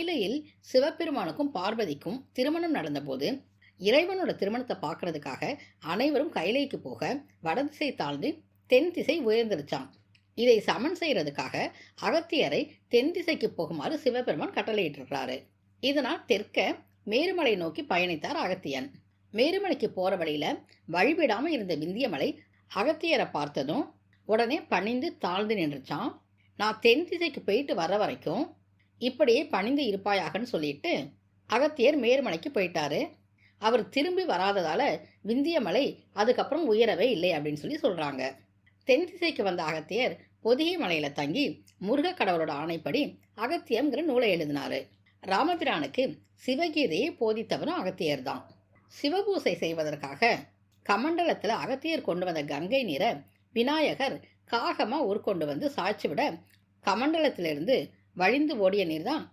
மயிலையில் சிவபெருமானுக்கும் பார்வதிக்கும் திருமணம் நடந்தபோது இறைவனோட திருமணத்தை பார்க்கறதுக்காக அனைவரும் கைலைக்கு போக வடதிசை தாழ்ந்து தென் திசை உயர்ந்துருச்சான் இதை சமன் செய்கிறதுக்காக அகத்தியரை தென் திசைக்கு போகுமாறு சிவபெருமான் கட்டளையிட்டிருக்கிறாரு. இதனால் தெற்க மேருமலை நோக்கி பயணித்தார் அகத்தியன். மேருமலைக்கு போகிற வழியில் வழிபடாமல் இருந்த விந்தியமலை அகத்தியரை பார்த்ததும் உடனே பணிந்து தாழ்ந்து நின்றுச்சான் நான் தென் திசைக்கு போயிட்டு வர வரைக்கும் இப்படியே பணிந்து இருப்பாயாகன்னு சொல்லிட்டு அகத்தியர் மேருமலைக்கு போயிட்டாரு. அவர் திரும்பி வராததால விந்தியமலை அதுக்கப்புறம் உயரவே இல்லை அப்படின்னு சொல்லி சொல்றாங்க. தென் திசைக்கு வந்த அகத்தியர் பொதிகை மலையில தங்கி முருக கடவுளோட ஆணைப்படி அகத்தியம்ங்கிற நூலை எழுதினாரு. ராமபிரானுக்கு சிவகீதையை போதித்தவரும் அகத்தியர் தான். சிவபூசை செய்வதற்காக கமண்டலத்தில் அகத்தியர் கொண்டு வந்த கங்கை நீரை விநாயகர் காகமாக உருக்கொண்டு வந்து சாய்ச்சி விட கமண்டலத்திலிருந்து வழிந்து ஓடிய நீர் தான்